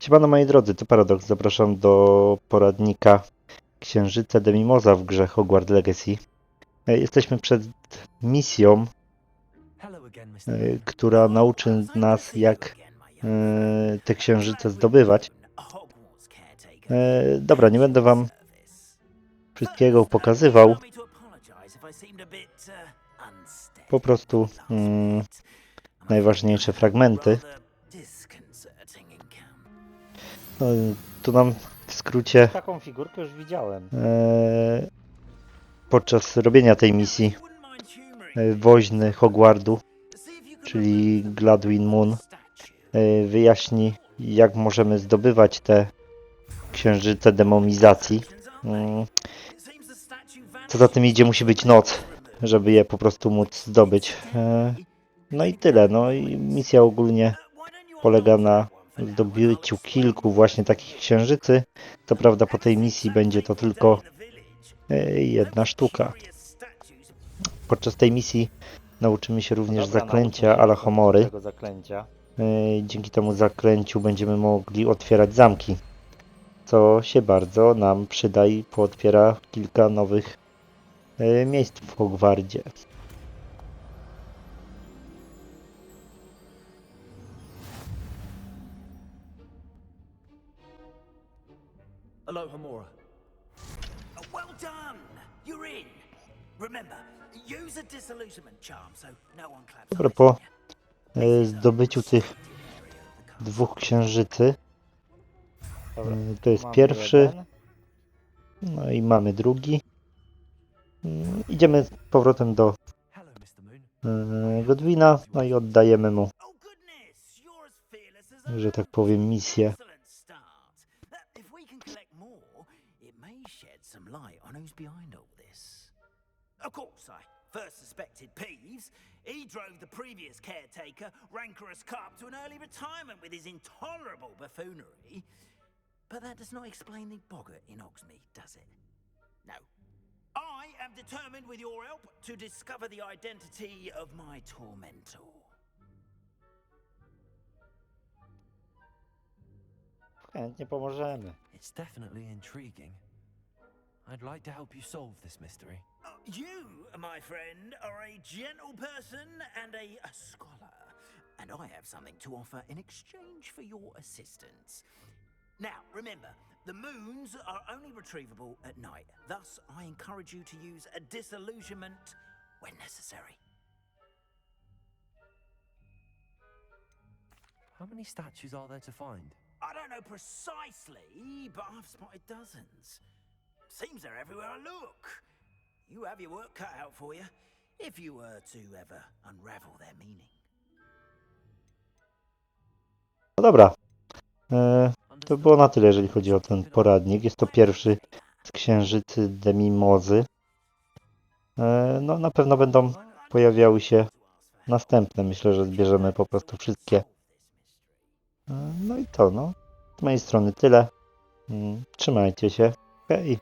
Siemano moi drodzy, to Paradox. Zapraszam do poradnika Księżyca Demimoza w grze Hogwarts Legacy. E, Jesteśmy przed misją, e, która nauczy nas jak e, te księżyce zdobywać. Dobra, nie będę wam wszystkiego pokazywał. Po prostu mm, najważniejsze fragmenty. No, tu nam w skrócie Taką figurkę już widziałem. e, podczas robienia tej misji e, woźny Hogwardu, czyli Gladwin Moon, e, wyjaśni jak możemy zdobywać te księżyce demomizacji. Mm, Co za tym idzie, musi być noc, żeby je po prostu móc zdobyć. E, No i tyle. No i misja ogólnie polega na zdobyciu kilku właśnie takich księżycy. Co prawda po tej misji będzie to tylko e, jedna sztuka. Podczas tej misji nauczymy się również zaklęcia Alahomory. E, Dzięki temu zaklęciu będziemy mogli otwierać zamki, co się bardzo nam przyda i pootwiera kilka nowych e, miejsc w Hogwardzie. Alohomora. Well done! You're in. Remember, use a disillusionment charm so no one claps. Dobra, po e, zdobyciu tych dwóch księżycy, Dobra. e, to jest mamy pierwszy, jeden. no i mamy drugi. Mm, Idziemy z powrotem do Hello, Mr. Moon. e, Godwina, no i oddajemy mu, Oh goodness, you're as fearless as a że tak powiem, misję. Some light on who's behind all this. Of course, I first suspected Peeves. He drove the previous caretaker, Rancorous Carp, to an early retirement with his intolerable buffoonery. But that does not explain the boggart in Oxmead, does it? No. I am determined, with your help, to discover the identity of my tormentor. Chętnie pomożemy. It's definitely intriguing. I'd like to help you solve this mystery. Uh, You, my friend, are a gentle person and a, a scholar, and I have something to offer in exchange for your assistance. Now, remember, the moons are only retrievable at night. Thus, I encourage you to use a disillusionment when necessary. How many statues are there to find? I don't know precisely, but I've spotted dozens. Seems they're everywhere I look. You have your work cut out for you, if you were to ever unravel their meaning. No dobra, e, to było na tyle, jeżeli chodzi o ten poradnik. Jest to pierwszy z księżycy Demimozy. E, No na pewno będą pojawiały się następne. Myślę, że zbierzemy po prostu wszystkie. E, No i to, no. Z mojej strony tyle. Mm, Trzymajcie się. Hej.